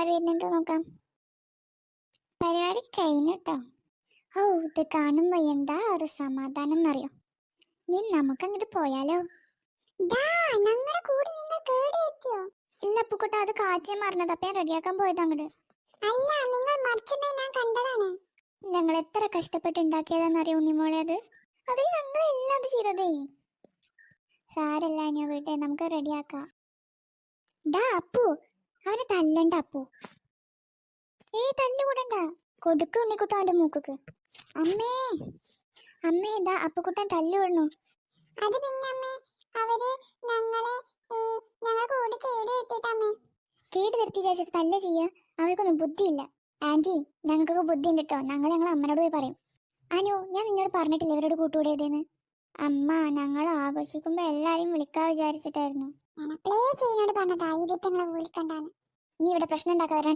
ആര് വരുന്നുണ്ടോ നോക്കാം. പരിപാടി കഴിഞ്ഞു കേട്ടോ ഓ ഇത് കാണുമ്പോ എന്താ ഒരു സമാധാനം എന്നറിയോ? നീ നമുക്ക് അങ്ങോട്ട് പോയാലോ ഇല്ല പുക്കുട്ട അത് കാറ്റേ മറിഞ്ഞത്. അപ്പൊ റെഡിയാക്കാൻ പോയത് അങ്ങോട്ട് ഞാൻ കണ്ടതാണ്. ഞങ്ങൾ എത്ര കഷ്ടപ്പെട്ട് ഉണ്ടാക്കിയതാണെന്നറിയോ ഉണ്ണിമോളെ അത്? അതിൽ ഞങ്ങൾ എല്ലാം അത് ചെയ്തതേ. സാരല്ല അനിയോ വീട്ടെ നമുക്ക് റെഡിയാക്കാം. ഡാ അപ്പു അവനെ തല്ലണ്ട അപ്പു. ഏ തല്ലുകൂടണ്ട. കൊടുക്ക് ഉണ്ണിക്കുട്ട അവന്റെ മൂക്കുക്ക്. അമ്മേ. അമ്മേ ഇതാ അപ്പുക്കുട്ടൻ തല്ലുവിടണു അത് പിന്നെ അമ്മേ അവർ ഞങ്ങളെ ഞങ്ങൾ കൂടി കേട് വരുത്തിട്ടമ്മേ കേട് വരുത്തി ചേച്ചിട്ട് തല്ല ചെയ്യ? അവർക്കൊന്നും ബുദ്ധിയില്ല. ആന്റി ഞങ്ങൾക്കൊക്കെ ബുദ്ധി ഉണ്ട് കേട്ടോ ഞങ്ങൾ ഞങ്ങൾ അമ്മനോട് പോയി പറയും. അനു ഞാൻ നിന്നോട് പറഞ്ഞിട്ടില്ല ഇവരോട് കൂട്ടുകൂടിയതെന്ന് അമ്മ ഞങ്ങൾ ആഘോഷിക്കുമ്പോ എല്ലാരെയും വിളിക്കാൻ വിചാരിച്ചിട്ടായിരുന്നു. പ്ലേ ചെയ്യുന്നോട് പറഞ്ഞതാ ഇതിട്ട് വിളിക്കണ്ടാന്ന്. നീ ഇവിടെ പ്രശ്നം ഉണ്ടാക്കാതെ